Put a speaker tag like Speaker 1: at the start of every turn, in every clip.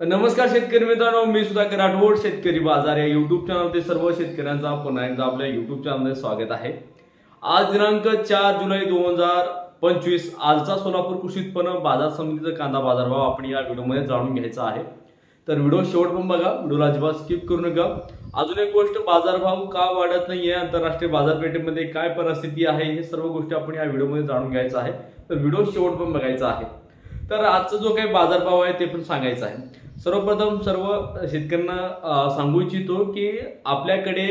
Speaker 1: नमस्कार शेतकरी मित्रांनो मी सुधाकर राठोड शेतकरी बाजार या युट्यूब चॅनलवरती सर्व शेतकऱ्यांचा पुन्हा एकदा आपल्या युट्यूब चॅनलमध्ये स्वागत आहे. आज दिनांक चार जुलै दोन हजार पंचवीस आजचा सोलापूर कृषी उत्पन्न बाजार समितीचा कांदा बाजारभाव आपण या व्हिडिओमध्ये जाणून घ्यायचा आहे. तर व्हिडिओ शेवट पण बघा व्हिडिओला अजिबात स्किप करू नका. अजून एक गोष्ट बाजारभाव का वाढत नाहीये? आंतरराष्ट्रीय बाजारपेठेमध्ये काय परिस्थिती आहे? हे सर्व गोष्टी आपण या व्हिडिओमध्ये जाणून घ्यायचं आहे. तर व्हिडिओ शेवट पण बघायचा आहे. तर आजचा जो काही बाजारभाव आहे ते पण सांगायचं आहे. सर्वप्रथम सर्व शेतकऱ्यांना सांगू इच्छितो की आपल्याकडे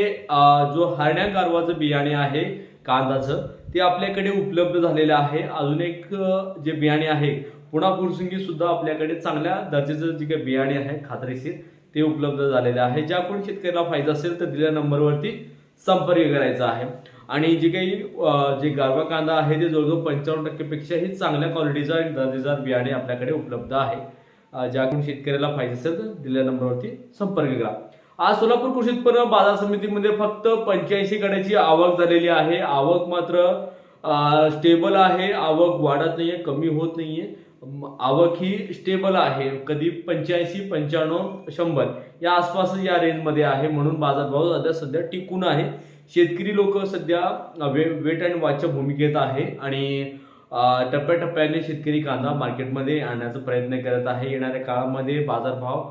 Speaker 1: जो हरण्या गारवाचं बियाणे आहे कांदाचं ते आपल्याकडे उपलब्ध झालेलं आहे. अजून एक जे बियाणे आहे पुन्हा पुरसुंगी सुद्धा आपल्याकडे चांगल्या दर्जाचं जे काही बियाणे आहे खात्रीशीर ते उपलब्ध झालेले आहे. ज्या कोणी शेतकऱ्याला फायदा असेल तर दिलेल्या नंबरवरती संपर्क करायचा आहे. आणि जे काही जे गारवा कांदा आहे ते जवळजवळ पंचावन्न टक्केपेक्षाही चांगल्या क्वालिटीचा आणि दर्जेदार बियाणे आपल्याकडे उपलब्ध आहे. ज्याकडून शेतकऱ्याला पाहिजे असेल तर दिलेल्या नंबरवरती संपर्क करा. आज सोलापूर कृषी उत्पन्न बाजार समितीमध्ये फक्त पंच्याऐंशी गाड्याची आवक झालेली आहे. आवक मात्र स्टेबल आहे. आवक वाढत नाहीये कमी होत नाहीये. आवक ही स्टेबल आहे. कधी पंच्याऐंशी पंच्याण्णव शंभर या आसपास या रेंजमध्ये आहे म्हणून बाजारभाव सध्या सध्या टिकून आहे. शेतकरी लोक सध्या वे वेट अँड वॉचच्या भूमिकेत आहे आणि टप्प्याटप्प्याने शेतकरी कांदा मार्केटमध्ये आणण्याचा प्रयत्न करत आहे. येणाऱ्या काळामध्ये बाजारभाव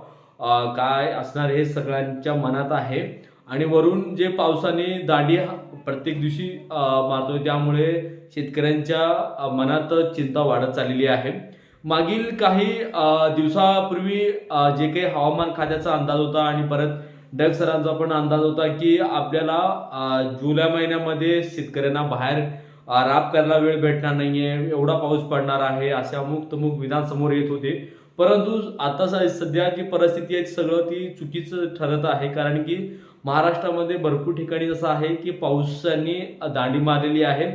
Speaker 1: काय असणार हे सगळ्यांच्या मनात आहे. आणि वरून जे पावसाने दांडी प्रत्येक दिवशी मारतो त्यामुळे शेतकऱ्यांच्या मनात चिंता वाढत चाललेली आहे. मागील काही दिवसापूर्वी जे काही हवामान खात्याचा अंदाज होता आणि परत डग सरांचा पण अंदाज होता की आपल्याला जुलै महिन्यामध्ये शेतकऱ्यांना बाहेर राब करायला वेळ भेटणार नाहीये एवढा पाऊस पडणार आहे असे अमुक तमुक विधान समोर येत होते. परंतु आता सध्या जी परिस्थिती आहे सगळं ती चुकीचं ठरत आहे. कारण की महाराष्ट्रामध्ये भरपूर ठिकाणी जसं आहे की पावसाने दांडी मारलेली आहे.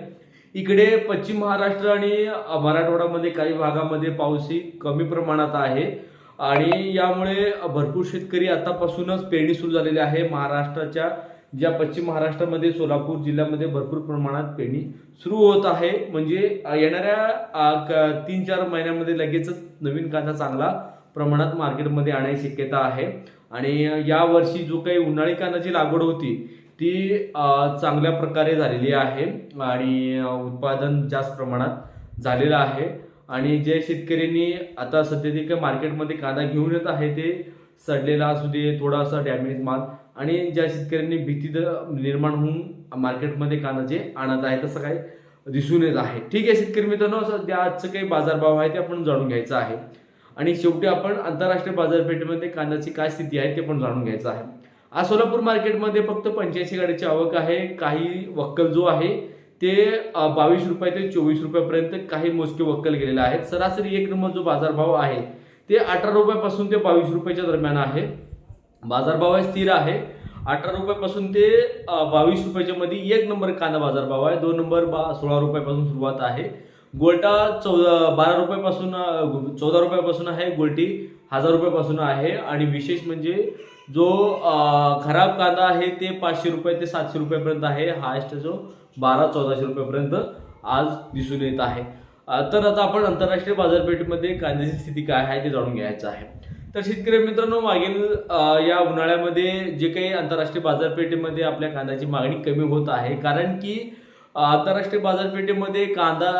Speaker 1: इकडे पश्चिम महाराष्ट्र आणि मराठवाड्यामध्ये काही भागामध्ये पाऊस ही कमी प्रमाणात आहे. आणि यामुळे भरपूर शेतकरी आतापासूनच पेरणी सुरू झालेली आहे. महाराष्ट्राच्या ज्या पश्चिम महाराष्ट्रामध्ये सोलापूर जिल्ह्यामध्ये भरपूर प्रमाणात पेरणी सुरू होत आहे. म्हणजे येणाऱ्या क- तीन चार महिन्यामध्ये लगेचच नवीन कांदा चांगला प्रमाणात मार्केटमध्ये आणण्याची शक्यता आहे. आणि या वर्षी जो काही उन्हाळी कांद्याची लागवड होती ती चांगल्या प्रकारे झालेली आहे. आणि उत्पादन जास्त प्रमाणात झालेलं आहे. आणि जे शेतकऱ्यांनी आता सध्या ते काही मार्केटमध्ये कांदा घेऊन येत आहे ते सडलेला असू दे थोडासा डॅमेज माल आणि ज्या शेतकऱ्यांनी भीती निर्माण होऊन मार्केटमध्ये कांदा जे आणत आहे तसं काही दिसून येत आहे. ठीक आहे शेतकरी मित्रांनो सध्या आजचं काही बाजारभाव आहे ते आपण जाणून घ्यायचं आहे. आणि शेवटी आपण आंतरराष्ट्रीय बाजारपेठेमध्ये कांद्याची काय स्थिती आहे ते पण जाणून घ्यायचं आहे. आज सोलापूर मार्केटमध्ये फक्त पंच्याऐंशी गाडीची आवक आहे काही वक्कल जो आहे ते बावीस रुपये ते चोवीस रुपयापर्यंत काही मोजके वक्कल गेलेले आहेत. सरासरी एक नंबर जो बाजारभाव आहे ते अठरा रुपयापासून ते बावीस रुपयाच्या दरम्यान आहे. बाजारभाव आहे स्थिर आहे. अठरा रुपयापासून ते बावीस रुपयाच्या मध्ये एक नंबर कांदा बाजारभाव आहे. दोन नंबर बा सोळा रुपयापासून सुरुवात आहे. गोल्टा चौदा बारा रुपयापासून चौदा रुपयापासून आहे. गोल्टी हजार रुपयापासून आहे. आणि विशेष म्हणजे जो खराब कांदा आहे ते पाचशे रुपये ते सातशे रुपयापर्यंत आहे. हायस्ट जो बारा चौदाशे रुपयापर्यंत आज दिसून येत आहे. तर आता आपण आंतरराष्ट्रीय बाजारपेठेमध्ये कांद्याची स्थिती काय आहे ते जाणून घ्यायचं आहे. तर शेतकरी मित्रांनो मागील या उन्हाळ्यामध्ये जे काही आंतरराष्ट्रीय बाजारपेठेमध्ये आपल्या कांद्याची मागणी कमी होत आहे कारण की आंतरराष्ट्रीय बाजारपेठेमध्ये कांदा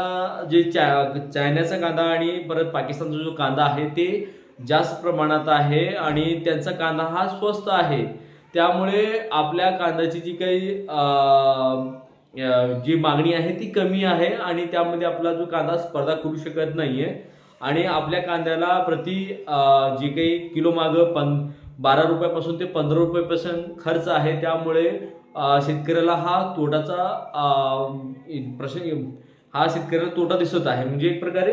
Speaker 1: जे चा चायनाचा कांदा आणि परत पाकिस्तानचा जो कांदा आहे ते जास्त प्रमाणात आहे आणि त्यांचा कांदा हा स्वस्त आहे. त्यामुळे आपल्या कांद्याची जी काही जी मागणी आहे ती कमी आहे आणि त्यामध्ये आपला जो कांदा स्पर्धा करू शकत नाही आहे आणि आपल्या कांद्याला प्रति जी काही किलो मागं पन बारा रुपयापासून ते पंधरा रुपयापासून खर्च आहे. त्यामुळे शेतकऱ्याला हा तोटाचा प्रश्न हा शेतकऱ्याला तोटा दिसत आहे. म्हणजे एक प्रकारे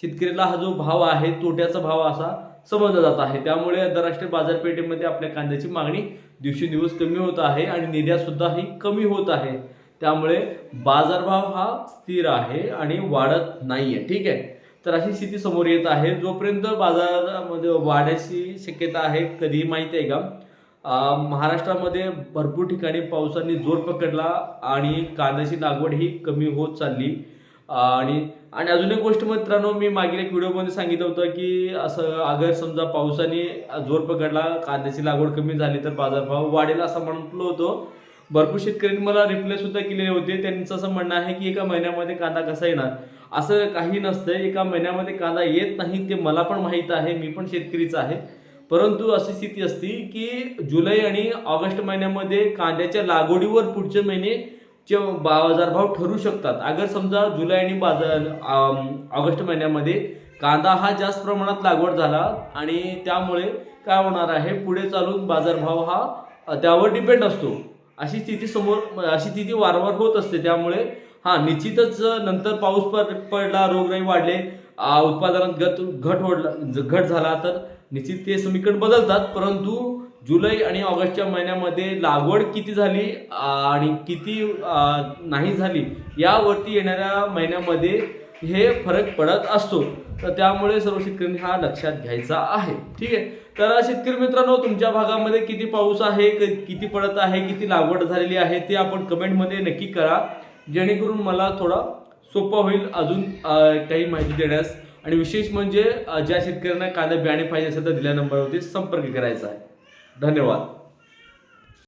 Speaker 1: शेतकऱ्याला हा जो भाव आहे तोट्याचा भाव असा समजला जात आहे. त्यामुळे आंतरराष्ट्रीय बाजारपेठेमध्ये आपल्या कांद्याची मागणी दिवसेंदिवस कमी होत आहे आणि निर्यात सुद्धा ही कमी होत आहे. त्यामुळे बाजारभाव हा स्थिर आहे आणि वाढत नाहीये. ठीक आहे? तर अशी स्थिती समोर येत आहे. जोपर्यंत बाजारामध्ये वाढायची शक्यता आहे कधी माहिती आहे का? महाराष्ट्रामध्ये भरपूर ठिकाणी पावसाने जोर पकडला आणि कांद्याची लागवड ही कमी होत चालली. आणि आणि अजून एक गोष्ट मित्रांनो मी मागील एक व्हिडिओमध्ये सांगितलं होतं की असं अगर समजा पावसाने जोर पकडला कांद्याची लागवड कमी झाली तर बाजारभाव वाढेल असं म्हटलं होतं. भरपूर शेतकऱ्यांनी मला रिप्लाय सुद्धा केलेले होते. त्यांचं असं म्हणणं आहे की एका महिन्यामध्ये कांदा कसा येणार? असं काही नसतं. एका महिन्यामध्ये कांदा येत नाही ते मला पण माहीत आहे. मी पण शेतकरीच आहे. परंतु अशी स्थिती असती की जुलै आणि ऑगस्ट महिन्यामध्ये कांद्याच्या लागवडीवर पुढचे महिने चे बाजारभाव ठरू शकतात. अगर समजा जुलै आणि बाजार ऑगस्ट महिन्यामध्ये कांदा हा जास्त प्रमाणात लागवड झाला आणि त्यामुळे काय होणार आहे? पुढे चालून बाजारभाव हा त्यावर डिपेंड असतो. अशी स्थिती समोर अशी स्थिती वारंवार होत असते. त्यामुळे हा निश्चितच नंतर पाऊस पड- पडला रोगराई वाढले उत्पादनात घट घट ओढला ज- घट झाला तर निश्चित ते समीकरण बदलतात परंतु जुलै आणि ऑगस्टच्या महिन्यामध्ये लागवड किती झाली आणि किती नाही झाली यावरती येणाऱ्या महिन्यामध्ये हे फरक पडत असतो. तर त्यामुळे सर्व शेतकऱ्यांनी हा लक्षात घ्यायचा आहे. ठीक आहे? तर शेतकरी मित्रांनो तुमच्या भागामध्ये किती पाऊस आहे क- किती पडत आहे किती लागवड झालेली आहे ते आपण कमेंटमध्ये नक्की करा. जेणेकरून मला थोडा सोपं होईल अजून काही माहिती देण्यास. आणि विशेष म्हणजे ज्या शेतकऱ्यांना कांदा बियाणे पाहिजे असेल तर दिल्या नंबरवरती संपर्क करायचा आहे. धन्यवाद.